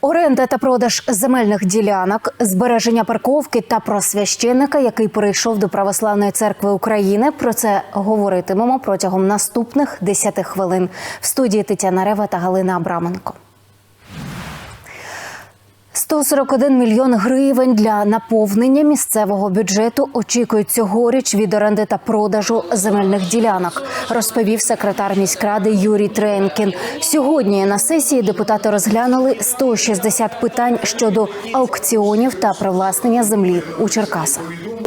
Оренда та продаж земельних ділянок, збереження парковки та про священника, який перейшов до Православної церкви України. Про це говоритимемо протягом наступних 10 хвилин. В студії Тетяна Рева та Галина Абраменко. 141 мільйон гривень для наповнення місцевого бюджету очікують цьогоріч від оренди та продажу земельних ділянок, розповів секретар міськради Юрій Тренкін. Сьогодні на сесії депутати розглянули 160 питань щодо аукціонів та привласнення землі у Черкасах.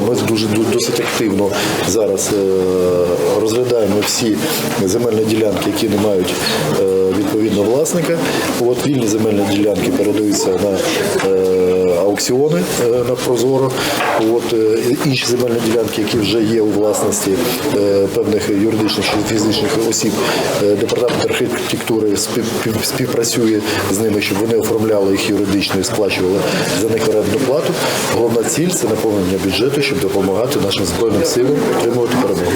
Ми дуже ду- досить активно зараз е, розглядаємо всі земельні ділянки, які не мають е, відповідно власника. От вільні земельні ділянки передаються на е, аукціони е, на Прозоро. От е, інші земельні ділянки, які вже є у власності певних юридичних чи фізичних осіб, департамент архітектури спів- спів- співпрацює з ними, щоб вони оформляли їх юридично і сплачували за них орендну плату. Головна ціль це наповнення бюджету, щоб допомагати нашим збройним силам отримувати перемогу.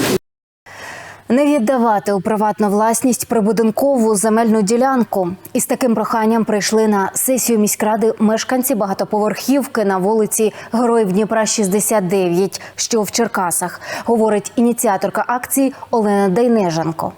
Не віддавати у приватну власність прибудинкову земельну ділянку. Із таким проханням прийшли на сесію міськради мешканці багатоповерхівки на вулиці Героїв Дніпра 69, що в Черкасах, говорить ініціаторка акції Олена Дейнеженко.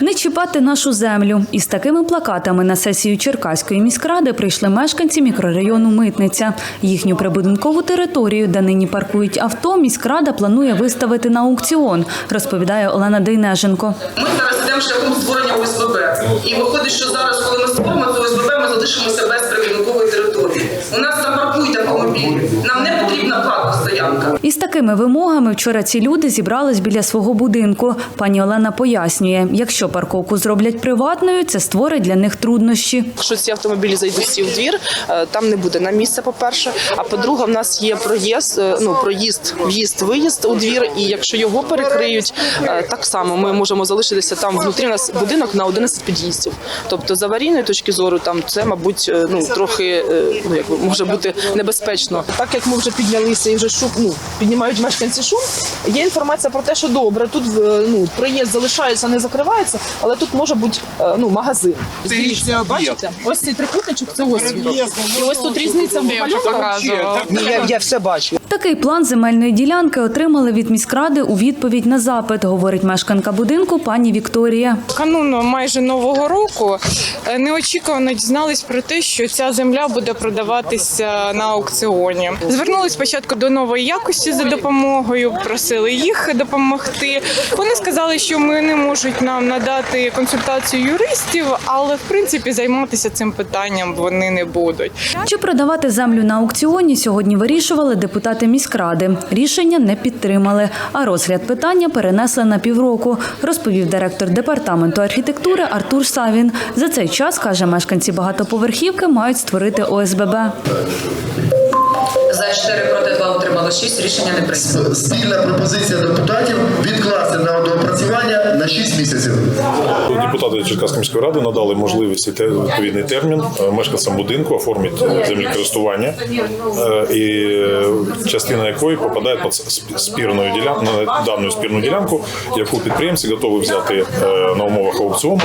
Не чіпати нашу землю. Із такими плакатами на сесію Черкаської міськради прийшли мешканці мікрорайону Митниця. Їхню прибудинкову територію, де нині паркують авто, міськрада планує виставити на аукціон, розповідає Олена Дейнеженко. Ми зараз йдемо шляхом створення ОСББ. І виходить, що зараз, коли ми створимо це ОСББ, ми залишимося без прибудинкової території. У нас там паркують автомобілі. Нам не потрібна платна стоянка. Із такими вимогами вчора ці люди зібрались біля свого будинку. Пані Олена пояснює, якщо парковку зроблять приватною, це створить для них труднощі. Якщо ці автомобілі зайдуть всі в двір, е, там не буде на місце, по-перше. А по-друге, в нас є проїзд, е, ну проїзд, в'їзд, виїзд у двір. І якщо його перекриють, е, так само ми можемо залишитися там внутрі. У нас будинок на 11 під'їздів. Тобто, з аварійної точки зору, там це, мабуть, ну трохи ну якби може бути небезпечно. Так як ми вже піднялися і вже шум, ну піднімають мешканці шум. Є інформація про те, що добре, тут е, ну проїзд залишається, не закривається, але тут може бути е, ну магазин. Бачите, ось цей трикутничок, це ось. І ось тут різниця в малюнках. Ні, я, я все бачу. Такий план земельної ділянки отримали від міськради у відповідь на запит, говорить мешканка будинку пані Вікторія. Кануну майже нового року е, неочікувано дізнались про те, що ця земля буде продаватися на аукціоні. Звернулись спочатку до нової якості за допомогою, просили їх допомогти. Вони сказали, що ми не можуть нам надати консультацію юристів, але в принципі займатися цим питанням вони не будуть. Чи продавати землю на аукціоні сьогодні вирішували депутати міськради. Рішення не підтримали, а розгляд питання перенесли на півроку, розповів директор департаменту архітектури Артур Савін. За цей час, каже, мешканці багатоповерхівки мають створити ОСББ. За 4 проти 2 утримало 6, рішення не прийнято. Спільна пропозиція депутатів відкласти на доопрацювання на 6 місяців. Депутати Черкаської міської ради надали можливість і те- відповідний термін е, мешканцям будинку оформити землі користування, е, і частина якої попадає під спірною ділянку на дану спірну ділянку, яку підприємці готові взяти е, на умовах аукціону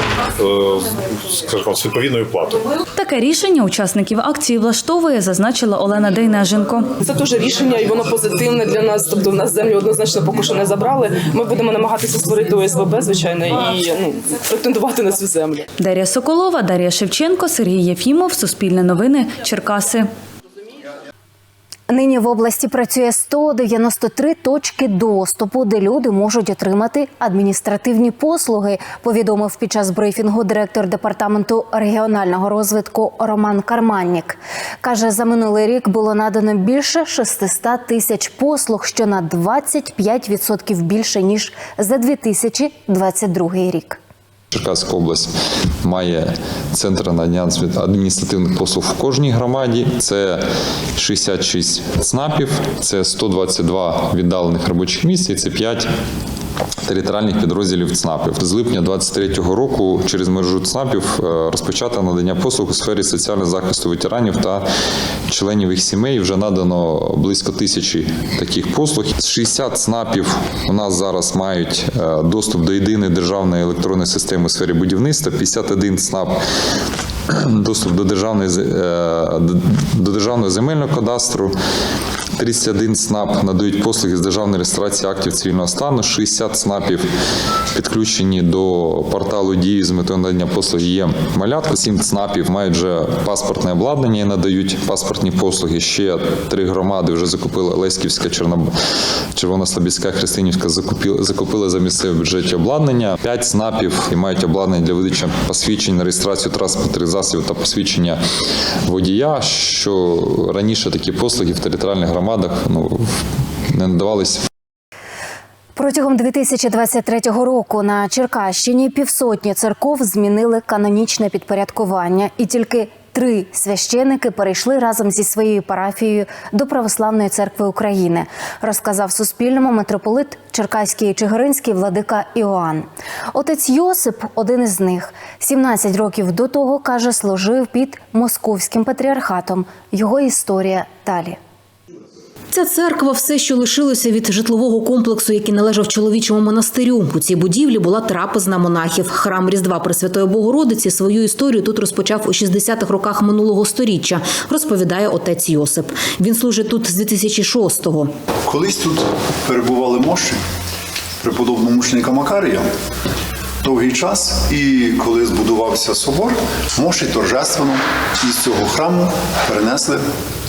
скажімо, з відповідною платою. Таке рішення учасників акції влаштовує, зазначила Олена Дейнеженко. Це теж рішення, і воно позитивне для нас. Тобто, в нас землю однозначно поки що не забрали. Ми будемо намагатися створити ОСББ, звичайно, і ну претендувати на цю землю. Дар'я Соколова, Дар'я Шевченко, Сергій Єфімов, Суспільне новини, Черкаси. Нині в області працює 193 точки доступу, де люди можуть отримати адміністративні послуги. Повідомив під час брифінгу директор департаменту регіонального розвитку Роман Карманнік. каже, за минулий рік було надано більше 600 тисяч послуг, що на 25% більше ніж за 2022 рік. Черкаська область має центр надання адміністративних послуг в кожній громаді. Це 66 ЦНАПів, це 122 віддалених робочих місць і це 5 територіальних підрозділів ЦНАПів. З липня 2023 року через мережу ЦНАПів е, розпочато надання послуг у сфері соціального захисту ветеранів та членів їх сімей. Вже надано близько тисячі таких послуг. 60 ЦНАПів у нас зараз мають е, доступ до єдиної державної електронної системи у сфері будівництва. 51 ЦНАП доступ до державної е, до державного земельного кадастру. 31 ЦНАП надають послуги з державної реєстрації актів цивільного стану, 60 ЦНАПів підключені до порталу дії з метою надання послуг є малятка, 7 ЦНАПів мають вже паспортне обладнання і надають паспортні послуги. Ще три громади вже закупили Леськівська. Червонослобідська, Христинівська закупили, закупили за місцеве бюджеті обладнання. 5 ЦНАПів і мають обладнання для видачі посвідчень на реєстрацію транспортних засобів та посвідчення водія, що раніше такі послуги в територіальних громадах ну, не надавалися Протягом 2023 року на Черкащині півсотні церков змінили канонічне підпорядкування, і тільки три священики перейшли разом зі своєю парафією до Православної церкви України, розказав Суспільному митрополит Черкаський Чигиринський владика Іоанн. Отець Йосип, один із них, 17 років до того каже, служив під московським патріархатом. Його історія далі. Ця церква все, що лишилося від житлового комплексу, який належав чоловічому монастирю. У цій будівлі була трапезна монахів. Храм Різдва Пресвятої Богородиці свою історію тут розпочав у 60-х роках минулого сторіччя, розповідає отець Йосип. Він служить тут з 2006-го. Колись тут перебували мощі преподобного мученика Макарія довгий час, і коли збудувався собор, мощі торжественно із цього храму перенесли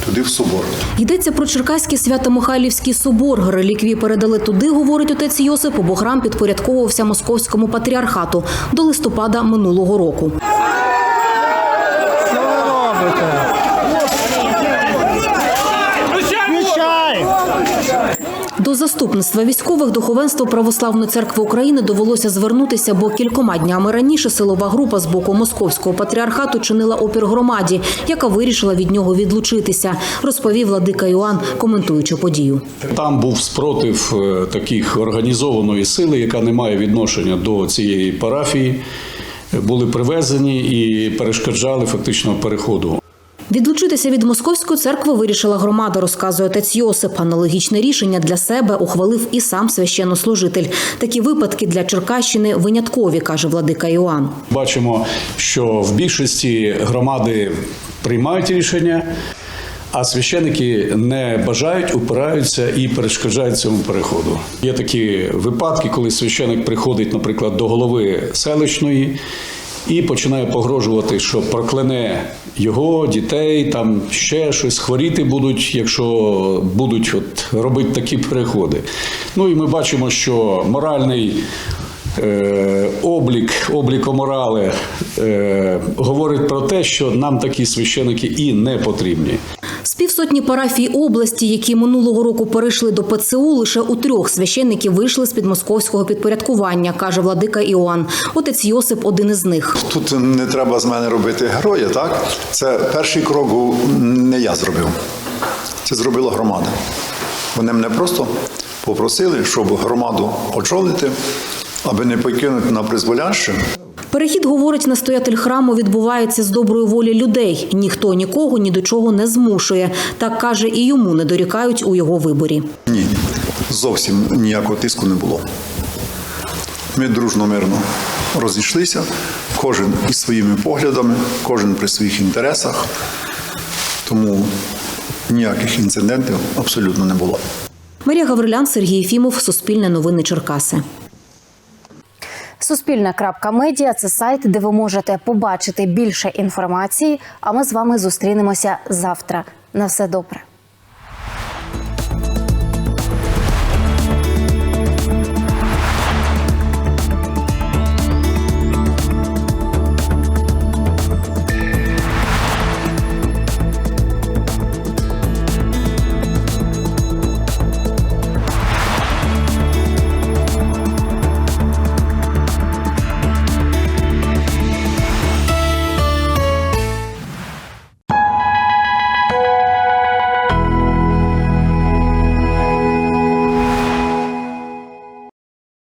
туди в собор. Йдеться про Черкаський свято-Михайлівський собор. Реліквії передали туди, говорить отець Йосип, бо храм підпорядковувався московському патріархату до листопада минулого року. До заступництва військових духовенство Православної церкви України довелося звернутися, бо кількома днями раніше силова група з боку московського патріархату чинила опір громаді, яка вирішила від нього відлучитися, розповів владика Йоанн, коментуючи подію. Там був спротив е, таких організованої сили, яка не має відношення до цієї парафії. Були привезені і перешкоджали фактично переходу. Відлучитися від московської церкви вирішила громада, розказує отець Йосип. Аналогічне рішення для себе ухвалив і сам священнослужитель. Такі випадки для Черкащини виняткові, каже владика Іоанн. Бачимо, що в більшості громади приймають рішення, а священики не бажають, упираються і перешкоджають цьому переходу. Є такі випадки, коли священик приходить, наприклад, до голови селищної. І починає погрожувати, що прокляне його, дітей, там ще щось хворіти будуть, якщо будуть от робити такі переходи. Ну і ми бачимо, що моральний Облік, облік, облікоморали е, говорить про те, що нам такі священики і не потрібні. З півсотні парафій області, які минулого року перейшли до ПЦУ, лише у трьох священників вийшли з під московського підпорядкування, каже владика Іоанн. Отець Йосип один із них. Тут не треба з мене робити героя, так? Це перший крок не я зробив. Це зробила громада. Вони мене просто попросили, щоб громаду очолити, аби не покинути на призволяще. Перехід, говорить настоятель храму, відбувається з доброї волі людей. Ніхто нікого ні до чого не змушує. Так каже, і йому не дорікають у його виборі. Ні, зовсім ніякого тиску не було. Ми дружно, мирно розійшлися, кожен із своїми поглядами, кожен при своїх інтересах. Тому ніяких інцидентів абсолютно не було. Марія Гаврилян, Сергій Єфімов, Суспільне новини Черкаси. Суспільне.медіа – це сайт, де ви можете побачити більше інформації. А ми з вами зустрінемося завтра. На все добре.